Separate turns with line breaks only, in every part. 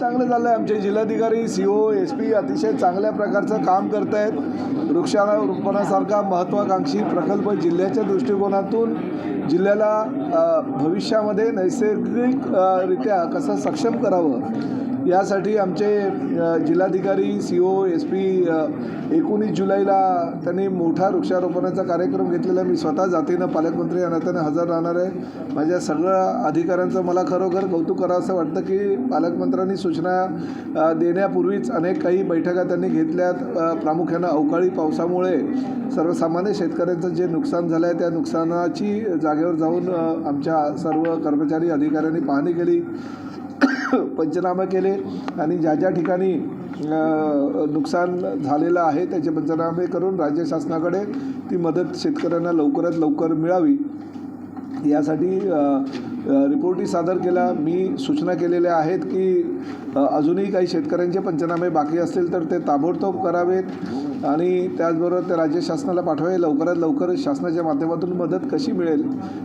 चांगलं झालं आहे आमचे जिल्हाधिकारी सी ओ एस पी अतिशय चांगल्या प्रकारचं काम करत आहेत वृक्षारोपणासारखा महत्त्वाकांक्षी प्रकल्प जिल्ह्याच्या दृष्टिकोनातून जिल्ह्याला भविष्यामध्ये नैसर्गिकरित्या कसं सक्षम करावं यासाठी आमचे जिल्हाधिकारी सी ओ एस पी एकोणीस जुलैला त्यांनी मोठा वृक्षारोपणाचा कार्यक्रम घेतलेला आहे. मी स्वतः जातीनं पालकमंत्री या नात्यानं हजर राहणार आहे. माझ्या सगळ्या अधिकाऱ्यांचं मला खरोखर कौतुक करावं असं वाटतं की पालकमंत्र्यांनी सूचना देण्यापूर्वीच अनेक काही बैठका त्यांनी घेतल्यात. प्रामुख्यानं अवकाळी पावसामुळे सर्वसामान्य शेतकऱ्यांचं जे नुकसान झालं आहे त्या नुकसानाची जागेवर जाऊन आमच्या सर्व कर्मचारी अधिकाऱ्यांनी पाहणी केली. पंचनामे केले आणि ज्या ज्या ठिकाणी नुकसान झालेलं आहे त्याचे पंचनामे करून राज्य शासनाकडे ती मदत शेतकऱ्यांना लवकरात लवकर मिळावी. यासाठी रिपोर्टही सादर केला मी सूचना केलेल्या आहेत की अजूनही काही शेतकऱ्यांचे पंचनामे बाकी असतील तर ते ताबडतोब करावेत. आणि त्याचबरोबर ते राज्य शासनाला पाठवावे लवकरात लवकर शासनाच्या माध्यमातून मदत कशी मिळेल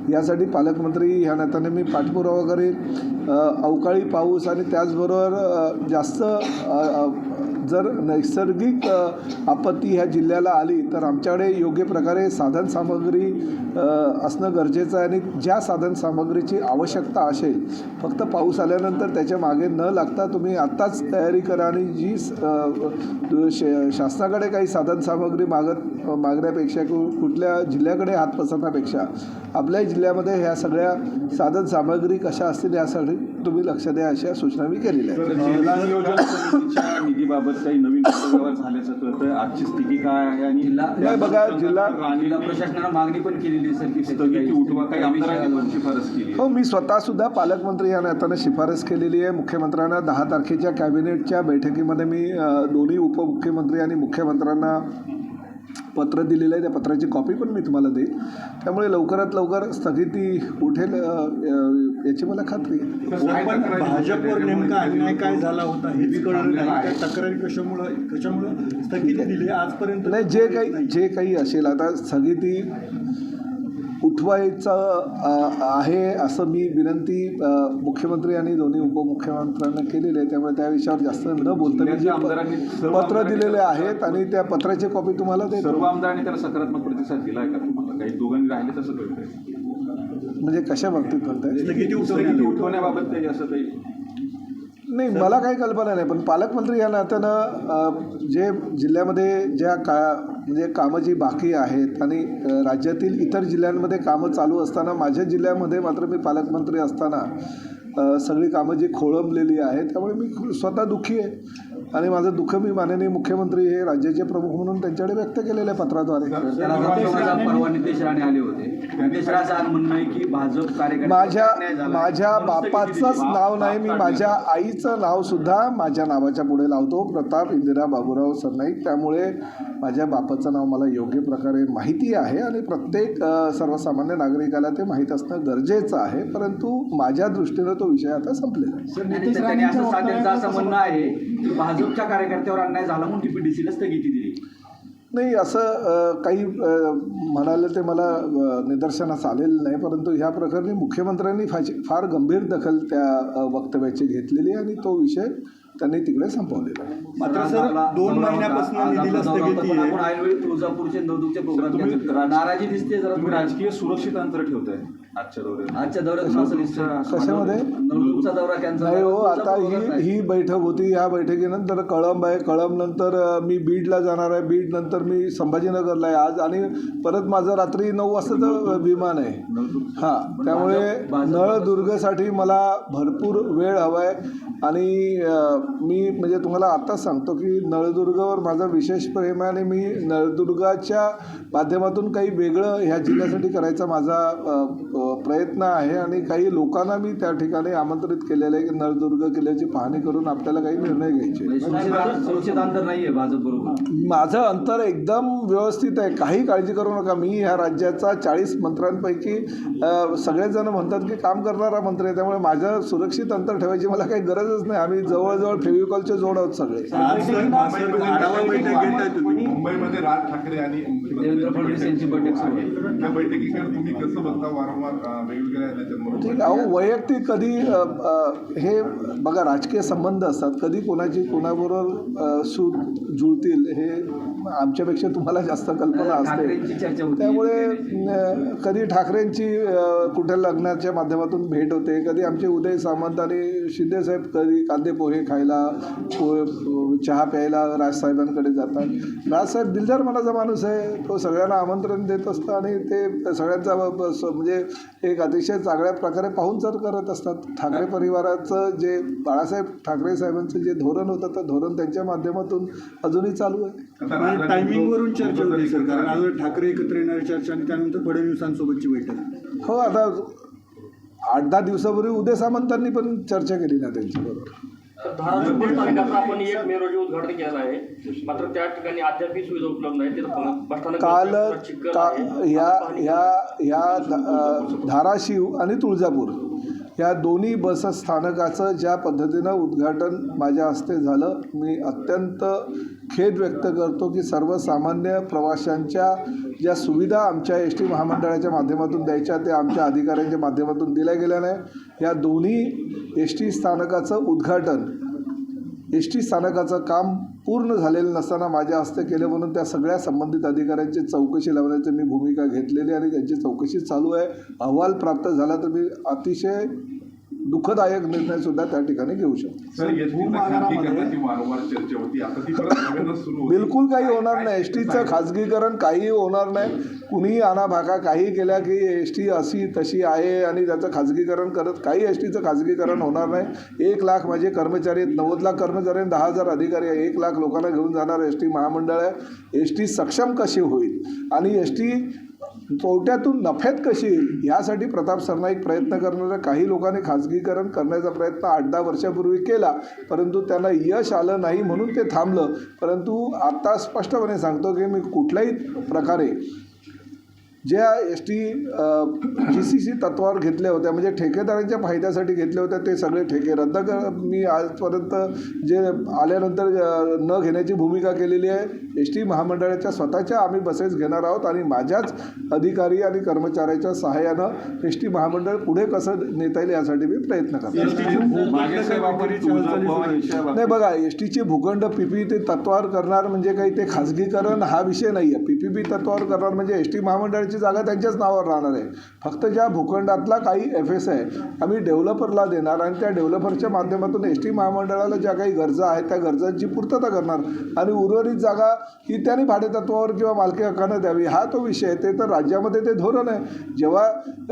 यासाठी पालकमंत्री ह्या नात्याने मी पाठपुरावा करेन अवकाळी पाऊस आणि त्याचबरोबर जास्त जर नैसर्गिक आपत्ती ह्या जिल्ह्याला आली तर आमच्याकडे योग्य प्रकारे साधनसामग्री असणं गरजेचं आहे. आणि ज्या साधनसामग्रीची आवश्यकता असेल फक्त पाऊस आल्यानंतर त्याच्यामागे न लागता तुम्ही आत्ताच तयारी करा. आणि जी शे- शासनाकडे काही साधनसामग्री मागत मागण्यापेक्षा कु कुठल्या जिल्ह्याकडे हात पसरण्यापेक्षा आपल्या जिल्ह्यामध्ये ह्या सगळ्या साधनसामग्री कशा असतील यासाठी तुम्ही लक्ष द्या अशा सूचना मी केलेल्या आहेत.
निधीबाबत काही नवीन झाल्याचं आजची स्थिती काय आहे आणि
नाही बघा, जिल्हा-
जिल्हा
राणीला
प्रशासनानं मागणी पण केलेली आहे सर की
स्थगिती उठवा काही आमदारांनी पण शिफारस केली आहे.
हो मी स्वतःसुद्धा पालकमंत्री या नात्यानं शिफारस केलेली आहे. मुख्यमंत्र्यांना दहा तारखेच्या कॅबिनेटच्या बैठकीमध्ये मी दोन्ही उपमुख्यमंत्री आणि मुख्यमंत्र्यांना पत्र दिलेलं आहे. त्या पत्राची कॉपी पण मी तुम्हाला देईन. त्यामुळे लवकरात लवकर स्थगिती उठेल याची मला खात्री आहे.
पण भाजपवर नेमका अन्याय काय झाला होता हेच कळलं नाही. तक्रारी कशामुळं कशामुळं स्थगिती दिली? आजपर्यंत
नाही जे काही जे काही असेल आता स्थगिती उठवायचं आहे असं मी विनंती मुख्यमंत्री आणि दोन्ही उपमुख्यमंत्र्यांना केलेली आहे. त्यामुळे त्या विषयावर जास्त न बोलता मी जे पत्र दिलेले आहेत आणि त्या पत्राची कॉपी तुम्हाला देतो.
सर्व आमदारांनी त्याला सकारात्मक प्रतिसाद दिलाय का? तुम्हाला काही दोघांनी राहिले तसं कळतंय.
म्हणजे कशा बाबतीत
उठवण्याबाबत काही असं काही?
नाही मला काही कल्पना नाही पण पालकमंत्री या नात्यानं जे जिल्ह्यामध्ये ज्या का म्हणजे कामं जी बाकी आहेत आणि राज्यातील इतर जिल्ह्यांमध्ये कामं चालू असताना माझ्या जिल्ह्यामध्ये मात्र मी पालकमंत्री असताना सगळी कामं जी खोळंबलेली आहेत त्यामुळे मी स्वतः दुःखी आहे. आणि माझं दुःख मी माननीय मुख्यमंत्री हे राज्याचे प्रमुख म्हणून त्यांच्याकडे व्यक्त केलेलं आहे पत्राद्वारे. माझ्या. माझ्या बापाचंच नाव नाही मी माझ्या आईचं नाव सुद्धा माझ्या नावाच्या पुढे लावतो. प्रताप इंदिरा बाबूराव सरनाईक. त्यामुळे माझ्या बापाचं नाव मला योग्य प्रकारे माहिती आहे आणि प्रत्येक सर्वसामान्य नागरिकाला ते माहीत असणं गरजेचं आहे. परंतु माझ्या दृष्टीनं तो विषय आता संपलेला आहे.
असं म्हणणं आहे की भाजपच्या कार्यकर्त्यावर अन्याय झाला म्हणून डीपीडीसीला स्थगिती दिली.
नाही असं काही म्हणाले ते मला निदर्शनास आलेलं नाही. परंतु ह्या प्रकरणी मुख्यमंत्र्यांनी फाची फार गंभीर दखल त्या वक्तव्याची घेतलेली आणि तो विषय त्यांनी तिकडे संपवलेला
मात्र सर दोन. महिन्यापासून निधीला स्थगिती आहे
तुळजापूरचे नवदुखचे प्रोग्राम
तुम्ही. राज-
नाराजी दिसते जरा
तुम्ही. राजकीय सुरक्षित अंतर ठेवताय आजच्या दौऱ्यात.
आजच्या दौऱ्यात असं दिसतं
कशामध्ये?
नवदुखचा दौरा कॅन्सल
नाही हो आता ही ही बैठक होती. ह्या बैठकीनंतर कळंब आहे. कळंब नंतर अ, मी बीडला जाणार आहे. बीड नंतर मी संभाजीनगरला आहे. आज आणि परत माझं रात्री नऊ वाजताचं विमान आहे. हां त्यामुळे नळदुर्गसाठी मला भरपूर वेळ हवा आहे. आणि अ, मी म्हणजे तुम्हाला आत्ताच सांगतो की नळदुर्गावर माझा विशेष प्रेम आहे आणि मी नळदुर्गाच्या माध्यमातून काही वेगळं ह्या जिल्ह्यासाठी करायचा माझा अ, अ, प्रयत्न आहे आणि काही लोकांना मी त्या ठिकाणी आमंत्रित केलेलं आहे की नळदुर्ग किल्ल्याची पाहणी करून आपल्याला काही निर्णय घ्यायचे
बरोबर.
माझं अंतर एकदम व्यवस्थित आहे. काही काळजी करू नका. मी ह्या राज्याचा चाळीस मंत्र्यांपैकी सगळेजण म्हणतात की काम करणारा मंत्री आहे. त्यामुळे माझं सुरक्षित अंतर ठेवायची मला काही गरजच नाही. आम्ही जवळजवळ फेविकॉलचे जोड आहोत सगळे.
मुंबईमध्ये राज ठाकरे आणि
देवेंद्र फडणवीस यांची बैठक सुरू आहे.
त्या बैठकीकडे तुम्ही कसं बघता? वारंवार वेगवेगळ्या
ठीक आहे. अहो वैयक्तिक कधी अ, अ, हे बघा राजकीय संबंध असतात. कधी कोणाची कोणाबरोबर सूत जुळतील हे आमच्यापेक्षा तुम्हाला जास्त कल्पना असते.
ठाकरेंची चर्चा होती.
त्यामुळे अ, कधी ठाकरेंची अ, कुठे लग्नाच्या माध्यमातून भेट होते कधी आमचे उदय सामंत आणि शिंदेसाहेब कधी कांदे पोहे खायला पोहे चहा प्यायला राजसाहेबांकडे जातात. राजसाहेब दिलदार मनाचा माणूस आहे. तो सगळ्यांना आमंत्रण देत असतो आणि ते सगळ्यांचा ब- ब- स- म्हणजे एक अतिशय चांगल्या प्रकारे पाहुणचार करत असतात. ठाकरे परिवाराचं जे बाळासाहेब ठाकरे साहेबांचं जे धोरण होतं तर धोरण त्यांच्या माध्यमातून अजूनही चालू आहे.
टायमिंगवरून चर्चा होती सर कारण आज ठाकरे एकत्र येणारी चर्चा आणि त्यानंतर फडणवीसांसोबतची बैठक.
हो आता आठ दहा दिवसापूर्वी उदय सामंतांनी पण चर्चा केली ना त्यांच्याबरोबर.
धाराशिव बस स्थानकाचं आपण एक मे रोजी उद्घाटन केलं आहे. मात्र त्या ठिकाणी अद्यापही सुविधा उपलब्ध नाही. तिथं बस स्थानक
काल
चिखल
का
आहे.
ह्या ध- अ, धाराशिव आणि तुळजापूर. या दोन्ही बस स्थानकाचं ज्या पद्धतीनं उद्घाटन माझ्या हस्ते झालं मी अत्यंत खेद व्यक्त करतो की सर्वसामान्य प्रवाशांच्या ज्या सुविधा आमच्या एस टी महामंडळाच्या माध्यमातून द्यायच्या त्या आमच्या अधिकाऱ्यांच्या माध्यमातून दिल्या गेल्या नाही. या दोन्ही एस टी स्थानकाचं उद्घाटन एस टी स्थानकाचं काम पूर्ण झालेलं नसताना माझ्या हस्ते केलं म्हणून त्या सगळ्या संबंधित अधिकाऱ्यांची चौकशी लावण्याची मी भूमिका घेतलेली आणि त्यांची चौकशी चालू आहे. अहवाल प्राप्त झाला तर मी अतिशय दुःखदायक निर्णयसुद्धा त्या ठिकाणी घेऊ शकतो. बिलकुल काही होणार नाही. एस टीचं खाजगीकरण काहीही होणार नाही. कुणीही आणाभाका काही केल्या की एस टी अशी तशी आहे आणि त्याचं खाजगीकरण करत काही एस टीचं खाजगीकरण होणार नाही. एक लाख माझे कर्मचारी आहेत. नव्वद लाख कर्मचारी आहेत. दहा हजार अधिकारी आहे एक लाख लोकांना घेऊन जाणार एस टी महामंडळ आहे. एस टी सक्षम कशी होईल? आणि एस टी तोट्यातून नफ्यात कशी येईल? यासाठी प्रताप सरनाईक प्रयत्न करणाऱ्या काही लोकांनी खाजगीकरण करण्याचा प्रयत्न आठ दहा वर्षापूर्वी केला परंतु त्यांना यश आलं नाही म्हणून ते थांबलं. परंतु आता स्पष्टपणे सांगतो की मी कुठल्याही प्रकारे ज्या S T G C C तत्वावर घेतल्या होत्या म्हणजे ठेकेदारांच्या फायद्यासाठी घेतले होते ते सगळे ठेके रद्द कर मी आजपर्यंत जे आल्यानंतर न घेण्याची भूमिका केलेली आहे एस टी महामंडळाच्या स्वतःच्या आम्ही बसेस घेणार आहोत आणि माझ्याच अधिकारी आणि कर्मचाऱ्याच्या सहाय्यानं एस टी महामंडळ पुढे कसं नेता येईल यासाठी मी प्रयत्न करतो. नाही बघा एस टीचे भूखंड पी पी ते तत्वावर करणार म्हणजे काही ते खाजगीकरण हा विषय नाही आहे पी पी पी तत्वावर करणार म्हणजे एस टी महामंडळाची जागा त्यांच्याच नावावर राहणार आहे. फक्त ज्या भूखंडातला काही एफ एस आहे आम्ही डेव्हलपरला देणार आणि त्या डेव्हलपरच्या माध्यमातून एस टी महामंडळाला ज्या काही गरजा आहेत त्या गरजांची पूर्तता करणार आणि उर्वरित जागा ही त्यांनी भाडेतत्वावर किंवा मालकी हक्कानं द्यावी. हा तो विषय आहे. ते तर राज्यामध्ये ते धोरण आहे. जेव्हा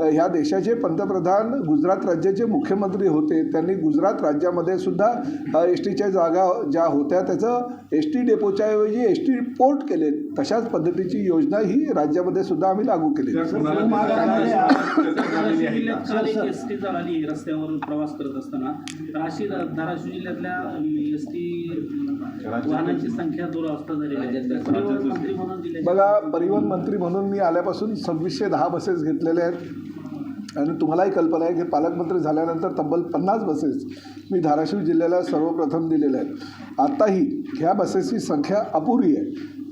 ह्या देशाचे पंतप्रधान गुजरात राज्याचे मुख्यमंत्री होते त्यांनी गुजरात राज्यामध्ये सुद्धा एस टीच्या जागा ज्या होत्या त्याचं एस टी डेपोच्या ऐवजी एस टी पोर्ट केले तशाच पद्धतीची योजना ही राज्यामध्ये सुद्धा आम्ही लागू केली
एक एस टी झाली रस्त्यावरून प्रवास करत असताना तर अशी धाराशिव जिल्ह्यातल्या एस टी वाहनांची संख्या झालेली आहे.
बघा परिवहन मंत्री म्हणून मी आल्यापासून सव्वीसशे दहा बसेस घेतलेल्या आहेत. आणि तुम्हालाही कल्पना आहे की पालकमंत्री झाल्यानंतर तब्बल पन्नास बसेस मी धाराशिव जिल्ह्याला सर्वप्रथम दिलेल्या आहेत. आत्ताही ह्या बसेसची संख्या अपुरी आहे.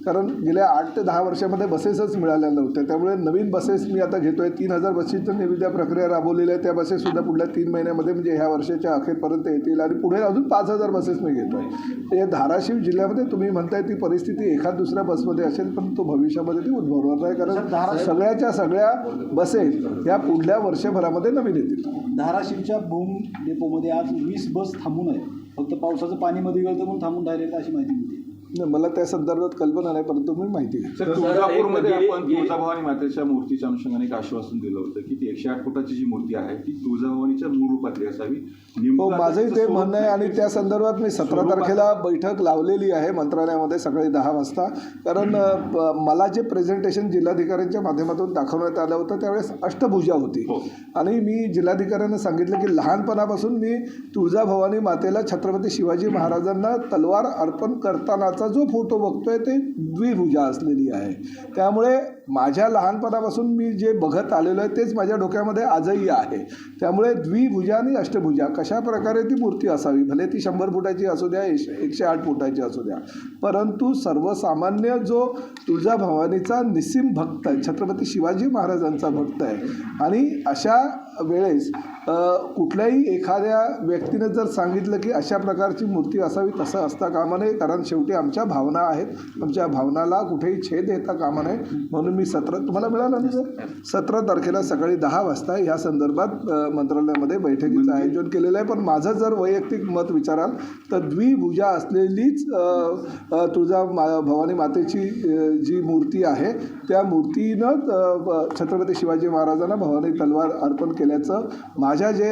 कारण गेल्या आठ ते दहा वर्षामध्ये बसेसच मिळाल्या नव्हत्या. त्यामुळे नवीन बसेस मी आता घेतो आहे तीन हजार बसेसची निविदा प्रक्रिया राबवलेल्या आहे त्या बसेससुद्धा पुढल्या तीन महिन्यामध्ये म्हणजे ह्या वर्षाच्या अखेरपर्यंत येतील आणि पुढे अजून पाच हजार बसेस मी घेतो आहे या धाराशिव जिल्ह्यामध्ये तुम्ही म्हणताय ती परिस्थिती एखाद दुसऱ्या बसमध्ये असेल पण तो भविष्यामध्ये ती उद्भवणार नाही. कारण सगळ्याच्या सगळ्या बसेस ह्या पुढल्या वर्षभरामध्ये नवीन येतील.
धाराशिवच्या भूम डेपोमध्ये आज वीस बस थांबून आहे फक्त पावसाचं पाणी मध्ये गेलं तर म्हणून थांबून राहिलेलं अशी माहिती मिळते.
नाही, मला त्या संदर्भात कल्पना नाही परंतु मी माहिती घेतो
सर तुळजापूरमध्ये आपण तुळजाभवानी मातेच्या मूर्तीच्या अनुषंगाने एक आश्वासन दिलं होतं की ती एकशे आठ फुटाची जी मूर्ती आहे ती तुळजाभवानीच्या मूळ रूपातली असावी
हो माझंही ते म्हणणं आहे आणि? त्या संदर्भात मी सतरा तारखेला बैठक लावलेली आहे मंत्रालयामध्ये सकाळी दहा वाजता कारण मला जे प्रेझेंटेशन जिल्हाधिकाऱ्यांच्या माध्यमातून दाखवण्यात आलं होतं त्यावेळेस अष्टभुजा होती
हो.
आणि मी जिल्हाधिकाऱ्यांना सांगितलं की लहानपणापासून मी तुळजाभवानी मातेला छत्रपती शिवाजी महाराजांना तलवार अर्पण करतानाचा आता जो फोटो बघतोय ते द्विभुजा असलेली आहे. त्यामुळे माझ्या लहानपणापासून मी जे बघत आलेलो आहे तेच माझ्या डोक्यामध्ये आजही आहे. त्यामुळे द्विभुजा आणि अष्टभुजा कशा प्रकारे ती मूर्ती असावी? भले ती शंभर फुटाची असू द्या एकशे एकशे आठ फुटाची असू द्या परंतु सर्वसामान्य जो तुळजाभवानीचा निस्सिम भक्त आहे छत्रपती शिवाजी महाराजांचा भक्त आहे आणि अशा वेळेस कुठल्याही एखाद्या व्यक्तीने जर सांगितलं की अशा प्रकारची मूर्ती असावी तसं असता कामा नये कारण शेवटी आमच्या भावना आहेत. आमच्या भावनाला कुठेही छेद येता कामा नये म्हणून मी सतरा तुम्हाला मिळालं ना सर? सतरा तारखेला सकाळी दहा वाजता या संदर्भात मंत्रालयामध्ये बैठकीचं आयोजन केलेलं आहे. पण माझं जर वैयक्तिक मत विचाराल तर द्विभुजा असलेलीच तुळजा मा भवानी मातेची जी मूर्ती आहे त्या मूर्तीनं छत्रपती शिवाजी महाराजांना भवानी तलवार अर्पण केल्याचं माझ्या जे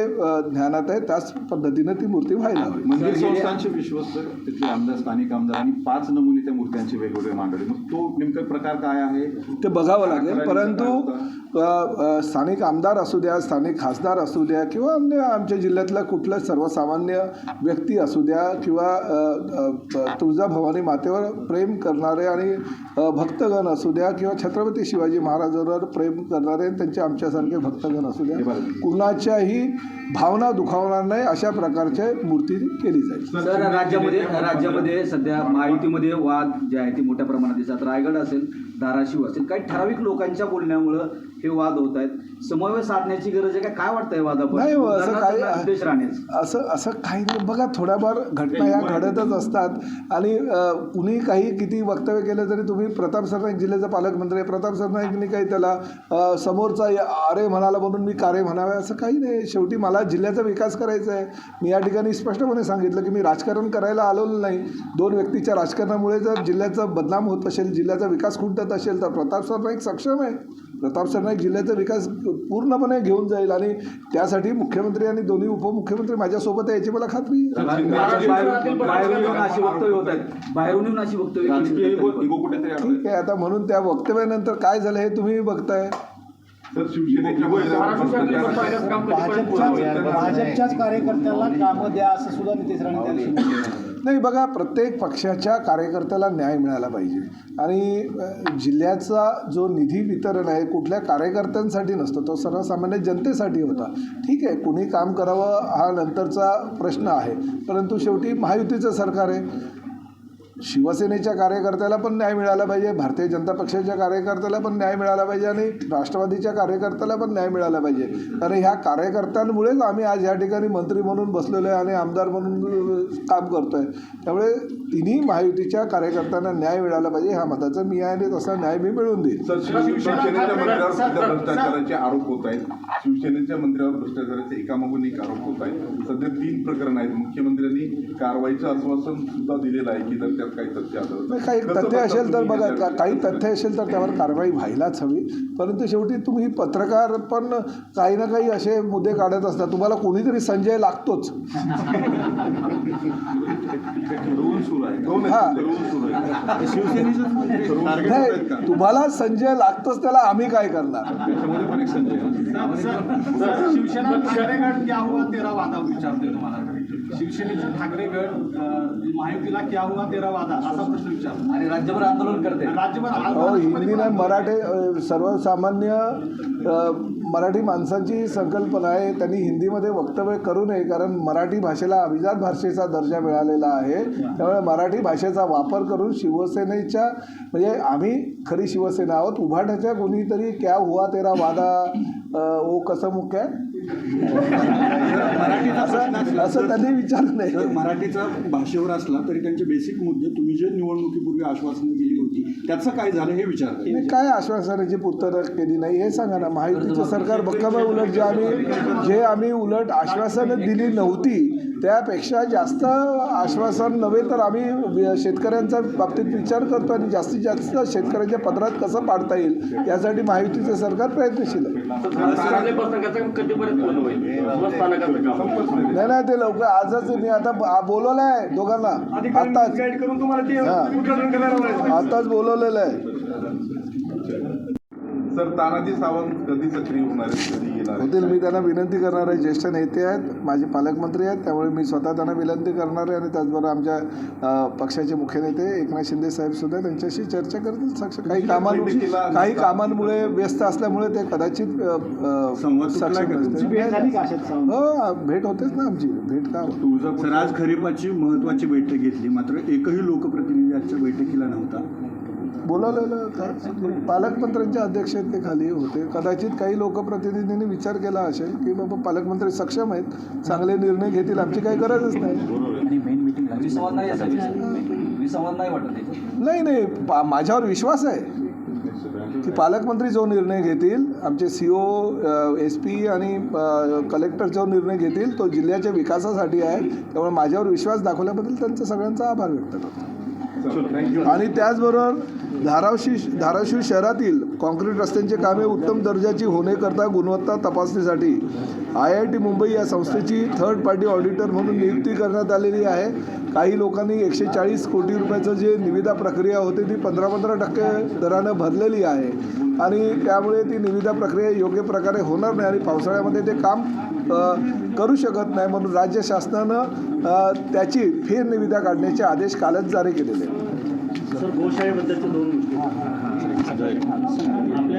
ज्ञानात आहे त्याच पद्धतीनं ती मूर्ती व्हायला हवी.
मंदिर
गेल्या-
संस्थांचे विश्वस्त तिथले आमदार स्थानिक आमदारांनी पाच नमुने त्या मूर्त्यांचे वेगवेगळे मांडले. मग तो नेमका प्रकार काय आहे?
ते बघावं लागेल. परंतु स्थानिक आमदार असू द्या स्थानिक खासदार असू द्या किंवा अन्य आमच्या जिल्ह्यातला कुठला सर्वसामान्य व्यक्ती असू द्या किंवा तुळजाभवानी मातेवर प्रेम करणारे आणि भक्तगण असू द्या किंवा छत्रपती शिवाजी महाराजांवर प्रेम करणारे आणि त्यांचे आमच्यासारखे भक्तगण असू द्या कुणाच्याही भावना दुखावणार नाही अशा प्रकारचे मूर्ती केली जाईल.
राज्यामध्ये राज्यामध्ये सध्या महायुतीमध्ये वाद जे आहे ते मोठ्या प्रमाणात दिसतात. रायगड असेल धाराशिव असेल काही ठराविक लोकांच्या बोलण्यामुळं हे वाद होत आहेत. समन्वय साधण्याची गरज आहे का? काय वाटतंय
नाही हो, असं काही-
उद्देश
असं असं काही नाही. बघा थोड्याफार घटना ह्या घडतच असतात. आणि अ, कुणी काही किती वक्तव्य केलं तरी तुम्ही प्रताप सरनाईक जिल्ह्याचा पालकमंत्री आहे. प्रताप सरनाईकनी काही त्याला अ, समोरचा या- अरे म्हणाला म्हणून मी कारे म्हणावे असं काही नाही. शेवटी मला जिल्ह्याचा विकास करायचा आहे. मी या ठिकाणी स्पष्टपणे सांगितलं की मी राजकारण करायला आलेलो नाही. दोन व्यक्तीच्या राजकारणामुळे जर जिल्ह्याचं बदनाम होत असेल जिल्ह्याचा विकास खुंटत असेल तर प्रताप सरनाईक सक्षम आहे. प्रताप सरनाईक जिल्ह्याचा विकास पूर्णपणे घेऊन जाईल आणि त्यासाठी मुख्यमंत्री आणि दोन्ही उपमुख्यमंत्री माझ्यासोबत आहे याची मला खात्री. ठीक आहे आता म्हणून त्या वक्तव्यानंतर काय झालं हे तुम्ही बघताय?
भाजपच्या भाजपच्याच कार्यकर्त्याला कामं द्या असं सुद्धा नितेश राणे.
नाही बघा प्रत्येक पक्षाच्या कार्यकर्त्याला न्याय मिळाला पाहिजे. आणि जिल्ह्याचा जो निधी वितरण आहे कुठल्या कार्यकर्त्यांसाठी नसतो तो सर्वसामान्य जनतेसाठी होता. ठीक आहे कुणी काम करावं हा नंतरचा प्रश्न आहे. परंतु शेवटी महायुतीचं सरकार आहे. शिवसेनेच्या कार्यकर्त्याला पण न्याय मिळाला पाहिजे भारतीय जनता पक्षाच्या कार्यकर्त्याला पण न्याय मिळाला पाहिजे आणि राष्ट्रवादीच्या कार्यकर्त्याला पण न्याय मिळाला पाहिजे. कारण ह्या कार्यकर्त्यांमुळेच आम्ही आज या ठिकाणी मंत्री म्हणून बसलेलो आहे आणि आमदार म्हणून काम करतो आहे त्यामुळे तिन्ही महायुतीच्या कार्यकर्त्यांना न्याय मिळाला पाहिजे ह्या मताचं मी आहे आणि तसा न्याय मी मिळवून
शिव- शिवसेनेच्या मंत्र्यावर सध्या भ्रष्टाचाराचे आरोप होत आहेत. शिवसेनेच्या मंत्र्यावर भ्रष्टाचाराचे एकामागून एक आरोप होत आहेत. सध्या तीन प्रकरण आहेत. मुख्यमंत्र्यांनी कारवाईचं आश्वासन सुद्धा दिलेलं आहे की जर त्यात काही तथ्य आढळलं
नाही, काही
कसं
तथ्य
बघता
असेल तर बघा का-? काही तथ्य असेल तर त्यावर कारवाई व्हायलाच हवी परंतु शेवटी तुम्ही पत्रकार पण काही ना काही असे मुद्दे काढत असतात तुम्हाला कोणीतरी संजय लागतोच
ठरवून सुरू आहे
दोन
हा.
आहेत, ठरवून सुरू आहे. ठरवून टार्गेट होत आहेत का?
नाही तुम्हाला संजय लागतोच त्याला आम्ही काय करणार
त्याच्यामध्ये पण एक संजय आहे.
शिवसेना ठाकरे गट क्या हुआ तेरा वादा विचारतोय तुम्हाला शिवसेनेचे ठाकरे गट महायुतीला क्या हुआ तेरा वादा असा प्रश्न विचारतो
आणि राज्यभर आंदोलन करते.
राज्यभर
हो हिंदी नाही मराठी सर्वसामान्य मराठी माणसांची संकल्पना आहे त्यांनी हिंदीमध्ये वक्तव्य करू नये कारण मराठी भाषेला अभिजात भाषेचा दर्जा मिळालेला आहे. त्यामुळे मराठी भाषेचा वापर करून शिवसेनेच्या म्हणजे आम्ही खरी शिवसेना आहोत उभाटाच्या कोणीतरी क्या हुआ तेरा वादा ओ कसं मुख्य
मराठीचा प्रश्न
असं
असला
असं
तर-
त्यांनी विचारू नये
मराठीचा भाषेवर असला तरी त्यांचे बेसिक मुद्दे तुम्ही जे निवडणुकीपूर्वी आश्वासनं दिली होती त्याचं काय झालं हे
नाही, काय आश्वासनाची पूर्तता केली नाही हे सांगा ना महायुतीचं सरकार भक्कम आहे उलट जे आम्ही जे आम्ही उलट आश्वासनं दिली नव्हती त्यापेक्षा जास्त आश्वासन नव्हे तर आम्ही शेतकऱ्यांच्या बाबतीत विचार करतो आणि जास्तीत जास्त शेतकऱ्यांच्या पदरात कसं पाडता येईल यासाठी महायुतीचं सरकार प्रयत्नशील आहे. नाही नाही ते लवकर आजच मी आता बोलवलं आहे दोघांना. आत्ताच.
करून तुम्हाला
हां. आताच बोलवलेलं आहे.
सर तानाजी सावंत कधी सक्रिय होणार आहेत? कधी येणार?
होतील मी त्यांना विनंती करणार आहे. ज्येष्ठ नेते आहेत माझे पालकमंत्री आहेत त्यामुळे मी स्वतः त्यांना विनंती करणार आहे आणि त्याचबरोबर आमच्या पक्षाचे मुख्य नेते एकनाथ शिंदे साहेब सुद्धा त्यांच्याशी चर्चा करतील. सक्ष काही कामांमुळे काही कामांमुळे व्यस्त असल्यामुळे ते कदाचित? हो भेट होतेच ना आमची. भेट का
सर आज खरीपाची महत्वाची बैठक घेतली. मात्र एकही लोकप्रतिनिधी आजच्या बैठकीला नव्हता.
बोलावलेलं काय पालकमंत्र्यांच्या अध्यक्षतेखाली खाली होते. कदाचित काही लोकप्रतिनिधींनी विचार केला असेल की बाबा पालकमंत्री सक्षम आहेत चांगले निर्णय घेतील आमची काही गरजच नाही.
नाही नाही वाटत त्याच्यात.
नाही नाही. पा माझ्यावर विश्वास आहे की पालकमंत्री जो निर्णय घेतील आमचे सी ओ एस पी आणि कलेक्टर जो निर्णय घेतील तो जिल्ह्याच्या विकासासाठी आहे. त्यामुळे माझ्यावर विश्वास दाखवल्याबद्दल त्यांचा सगळ्यांचा आभार व्यक्त करतो.
थँक्यू
आणि त्याचबरोबर धाराशिव धाराशिव शहरातील काँक्रीट रस्त्यांचे कामे उत्तम दर्जाची होण्याकरता गुणवत्ता तपासणीसाठी आय आय टी मुंबई या संस्थेची थर्ड पार्टी ऑडिटर म्हणून नियुक्ती करण्यात आलेली आहे. काही लोकांनी एकशे चाळीस कोटी रुपयाचं जे निविदा प्रक्रिया होते ती पंधरा पंधरा टक्के दरानं भरलेली आहे. आणि त्यामुळे ती निविदा प्रक्रिया योग्य प्रकारे होणार नाही आणि पावसाळ्यामध्ये ते काम करू शकत नाही म्हणून राज्य शासनानं त्याची फेरनिविदा काढण्याचे आदेश कालच जारी केलेले आहेत.
सर गोशाळेबद्दलच्या दोन गोष्टी आपल्या